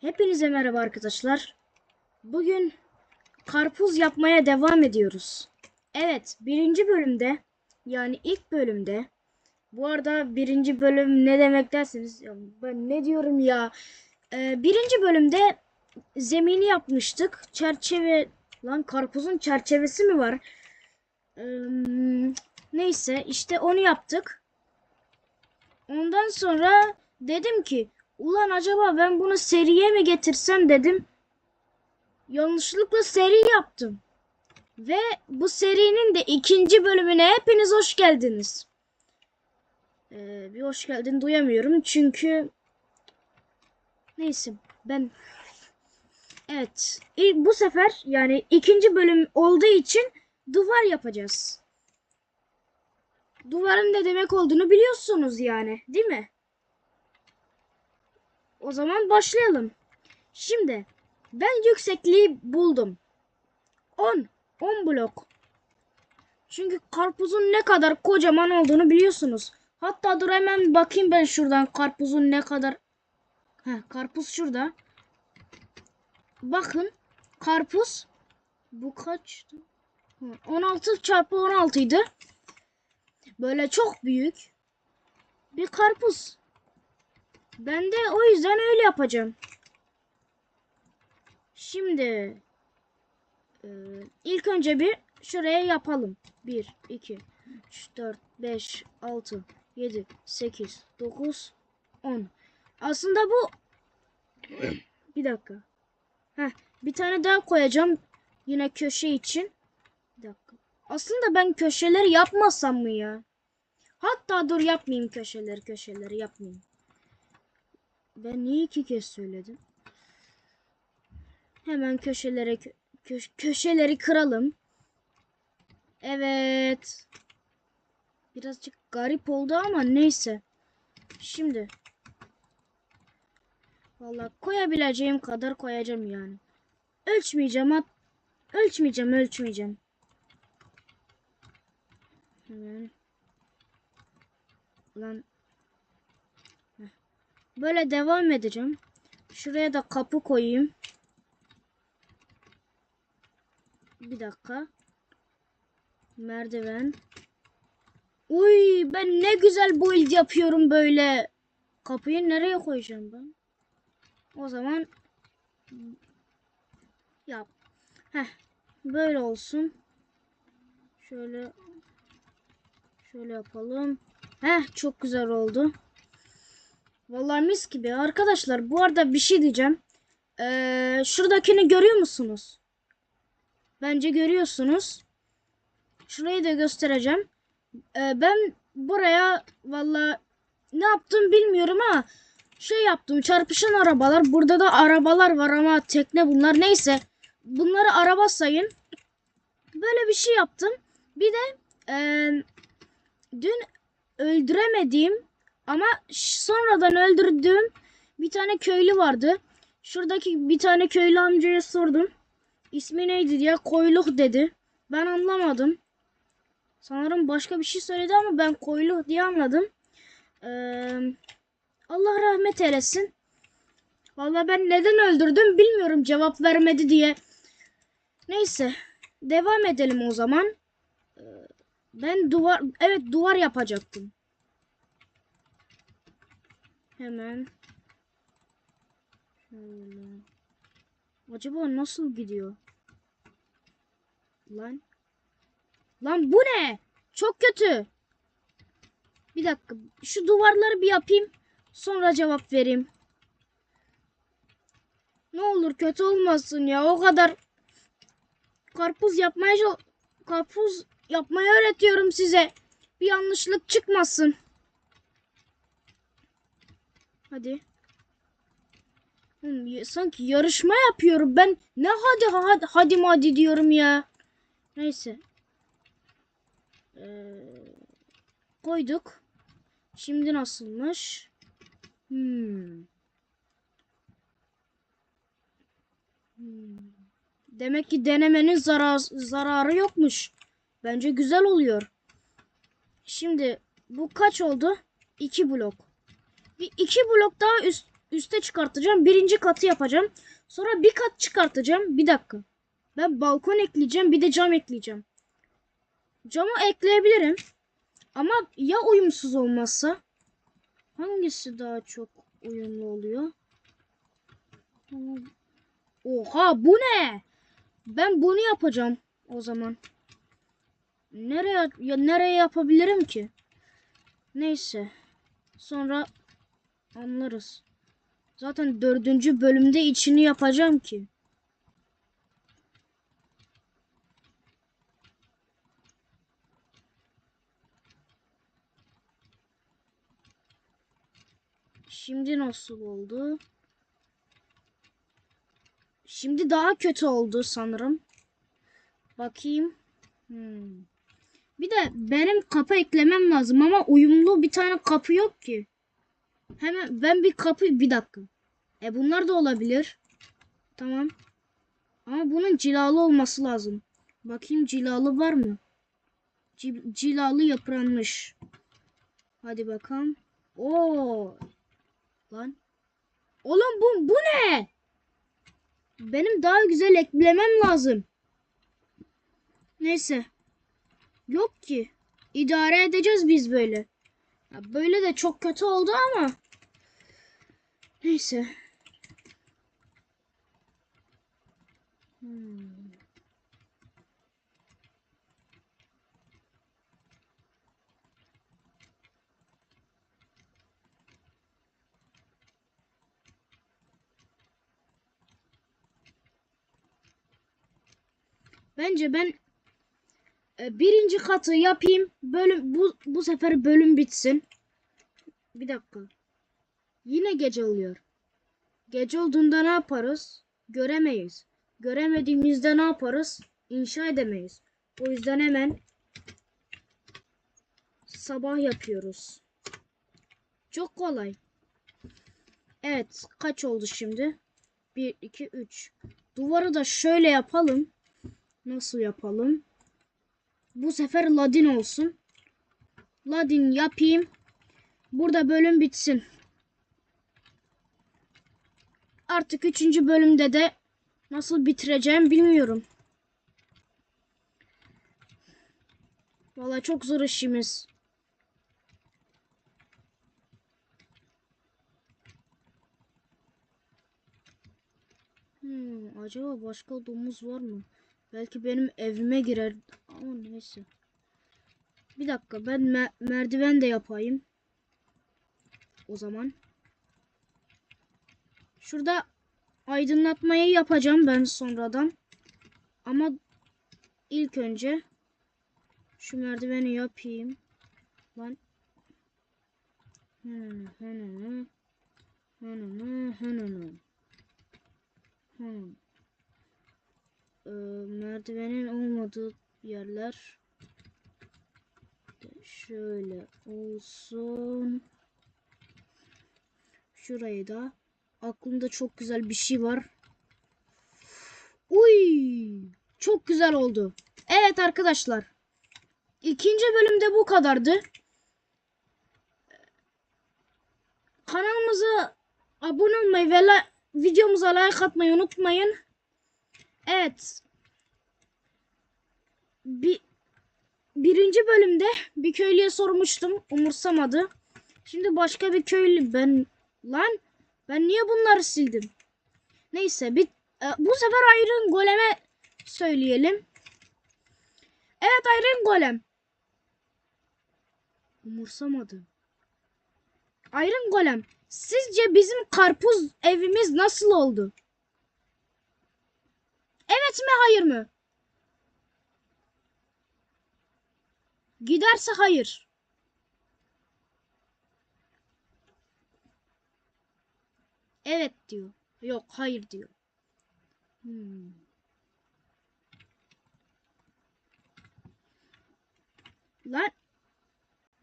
Hepinize merhaba arkadaşlar. Bugün karpuz yapmaya devam ediyoruz. Evet, birinci bölümde yani ilk bölümde bu arada birinci bölüm ne demek dersiniz? Ben ne diyorum ya? Ee, birinci bölümde zemini yapmıştık. Çerçeve lan karpuzun çerçevesi mi var? Ee, neyse işte onu yaptık. Ondan sonra dedim ki ulan acaba ben bunu seriye mi getirsem dedim. Yanlışlıkla seri yaptım. Ve bu serinin de ikinci bölümüne hepiniz hoş geldiniz. Ee, bir hoş geldin duyamıyorum çünkü neyse ben evet bu sefer yani ikinci bölüm olduğu için duvar yapacağız. Duvarın ne demek olduğunu biliyorsunuz yani, değil mi? O zaman başlayalım. Şimdi ben yüksekliği buldum. 10. 10 blok. Çünkü karpuzun ne kadar kocaman olduğunu biliyorsunuz. Hatta dur hemen bakayım ben şuradan karpuzun ne kadar... Heh, karpuz şurada. Bakın karpuz bu kaçtı? Hı, 16 çarpı 16 idi. Böyle çok büyük bir karpuz. Ben de o yüzden öyle yapacağım. Şimdi e, ilk önce bir şuraya yapalım. 1, 2, 3, 4, 5, 6, 7, 8, 9, 10. Aslında bu bir dakika. Heh, bir tane daha koyacağım. Yine köşe için. Bir dakika. Aslında ben köşeleri yapmasam mı ya? Hatta dur yapmayayım köşeleri köşeleri yapmayayım. Ben niye iki kez söyledim? Hemen köşelere kö kö- köşeleri kıralım. Evet. Birazcık garip oldu ama neyse. Şimdi. Vallahi koyabileceğim kadar koyacağım yani. Ölçmeyeceğim at. Ölçmeyeceğim, ölçmeyeceğim. Hemen. Lan. Böyle devam edeceğim. Şuraya da kapı koyayım. Bir dakika. Merdiven. Uy ben ne güzel build yapıyorum böyle. Kapıyı nereye koyacağım ben? O zaman yap. Heh. Böyle olsun. Şöyle şöyle yapalım. Heh çok güzel oldu. Vallahi mis gibi. Arkadaşlar bu arada bir şey diyeceğim. Ee, şuradakini görüyor musunuz? Bence görüyorsunuz. Şurayı da göstereceğim. Ee, ben buraya vallahi ne yaptım bilmiyorum ama şey yaptım. Çarpışan arabalar. Burada da arabalar var ama tekne bunlar. Neyse. Bunları araba sayın. Böyle bir şey yaptım. Bir de eee, dün öldüremediğim ama sonradan öldürdüğüm bir tane köylü vardı. Şuradaki bir tane köylü amcaya sordum. İsmi neydi diye koyluk dedi. Ben anlamadım. Sanırım başka bir şey söyledi ama ben koyluk diye anladım. Eee, Allah rahmet eylesin. Vallahi ben neden öldürdüm bilmiyorum cevap vermedi diye. Neyse. Devam edelim o zaman. Ee, Ben duvar evet duvar yapacaktım. Hemen. Şöyle. Acaba nasıl gidiyor? Lan. Lan bu ne? Çok kötü. Bir dakika. Şu duvarları bir yapayım. Sonra cevap vereyim. Ne olur kötü olmasın ya. O kadar karpuz yapmaya karpuz yapmayı öğretiyorum size. Bir yanlışlık çıkmasın. Hadi. Oğlum, sanki yarışma yapıyorum ben. Ne hadi hadi hadi hadi diyorum ya. Neyse. Ee, koyduk. Şimdi nasılmış? Hmm. Hmm. Demek ki denemenin zarar, zararı yokmuş. Bence güzel oluyor. Şimdi bu kaç oldu? 2 blok. Bir iki blok daha üst üste çıkartacağım. Birinci katı yapacağım. Sonra bir kat çıkartacağım. Bir dakika. Ben balkon ekleyeceğim. Bir de cam ekleyeceğim. Camı ekleyebilirim. Ama ya uyumsuz olmazsa? Hangisi daha çok uyumlu oluyor? Oha bu ne? Ben bunu yapacağım o zaman. Nereye ya nereye yapabilirim ki? Neyse. Sonra anlarız. Zaten dördüncü bölümde içini yapacağım ki. Şimdi nasıl oldu? Şimdi daha kötü oldu sanırım. Bakayım. Hmm. Bir de benim kapı eklemem lazım ama uyumlu bir tane kapı yok ki. Hemen ben bir kapı bir dakika. E bunlar da olabilir. Tamam. Ama bunun cilalı olması lazım. Bakayım cilalı var mı? Ci- cilalı yıpranmış. Hadi bakalım. Oo. Lan. Oğlum bu bu ne? Benim daha güzel eklemem lazım. Neyse. Yok ki. İdare edeceğiz biz böyle. Böyle de çok kötü oldu ama. Neyse. Hmm. Bence ben e, birinci katı yapayım. Bölüm bu bu sefer bölüm bitsin. Bir dakika. Yine gece oluyor. Gece olduğunda ne yaparız? Göremeyiz. Göremediğimizde ne yaparız? İnşa edemeyiz. O yüzden hemen sabah yapıyoruz. Çok kolay. Evet, kaç oldu şimdi? 1 2 3. Duvarı da şöyle yapalım. Nasıl yapalım? Bu sefer Ladin olsun. Ladin yapayım. Burada bölüm bitsin. Artık üçüncü bölümde de nasıl bitireceğim bilmiyorum. Vallahi çok zor işimiz. Hmm, acaba başka domuz var mı? Belki benim evime girer. Ama neyse. Bir dakika ben me- merdiven de yapayım. O zaman. Şurada aydınlatmayı yapacağım ben sonradan. Ama ilk önce şu merdiveni yapayım. Lan. Hmm, hmm, hmm, hmm, hmm. Ee, merdivenin olmadığı yerler şöyle olsun. Şurayı da aklımda çok güzel bir şey var. Uy! Çok güzel oldu. Evet arkadaşlar. İkinci bölümde bu kadardı. Kanalımıza abone olmayı ve la- videomuza like atmayı unutmayın. Evet. Bir, birinci bölümde bir köylüye sormuştum. Umursamadı. Şimdi başka bir köylü ben lan ben niye bunları sildim? Neyse bir e, bu sefer Iron Golem'e söyleyelim. Evet Iron Golem. Umursamadı. Iron Golem. Sizce bizim karpuz evimiz nasıl oldu? Evet mi hayır mı? Giderse hayır. Evet diyor. Yok hayır diyor. Hmm. Lan